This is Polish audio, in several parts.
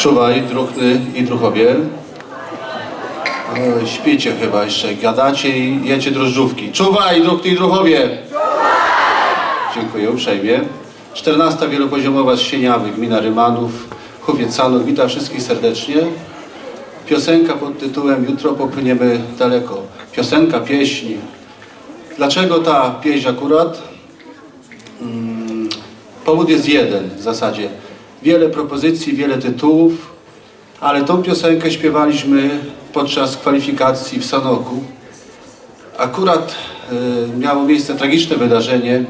Czuwaj, druhny i druhowie. Oj, śpicie chyba jeszcze, gadacie i jecie drożdżówki. Czuwaj, druhny i druhowie! Dziękuję uprzejmie. 14. wielopoziomowa z Sieniawy, gmina Rymanów, Chowiec. Witam wszystkich serdecznie. Piosenka pod tytułem Jutro popłyniemy daleko. Piosenka, pieśń. Dlaczego ta pieśń akurat? Mm, Powód jest jeden w zasadzie. Wiele propozycji, wiele tytułów, ale tą piosenkę śpiewaliśmy podczas kwalifikacji w Sanoku. Akurat y, miało miejsce tragiczne wydarzenie.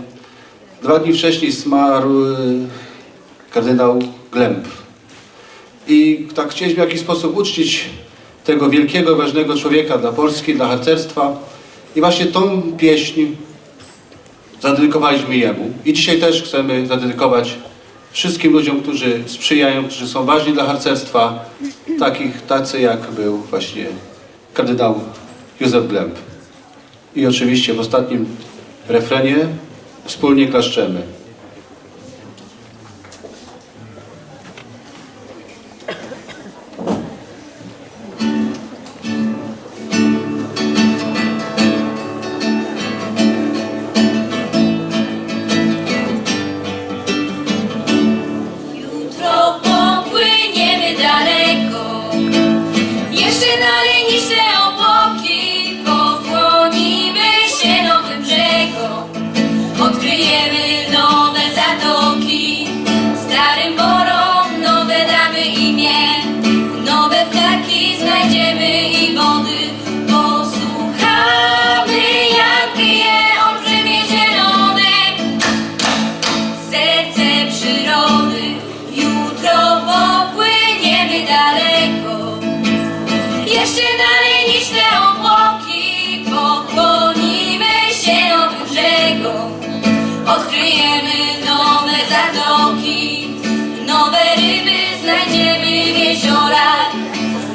Dwa dni wcześniej zmarł y, kardynał Glemp. I tak chcieliśmy w jakiś sposób uczcić tego wielkiego, ważnego człowieka dla Polski, dla harcerstwa. I właśnie tą pieśń zadedykowaliśmy jemu. I dzisiaj też chcemy zadedykować wszystkim ludziom, którzy sprzyjają, którzy są ważni dla harcerstwa, takich, tacy jak był właśnie kardynał Józef Glemp. I oczywiście w ostatnim refrenie wspólnie klaszczemy. Odkryjemy nowe zatoki, nowe ryby znajdziemy w jeziorach,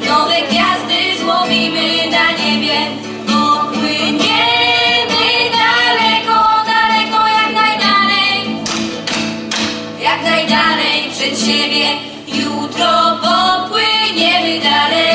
nowe gwiazdy złowimy na niebie. Popłyniemy daleko, daleko jak najdalej jak najdalej przed siebie. Jutro popłyniemy dalej.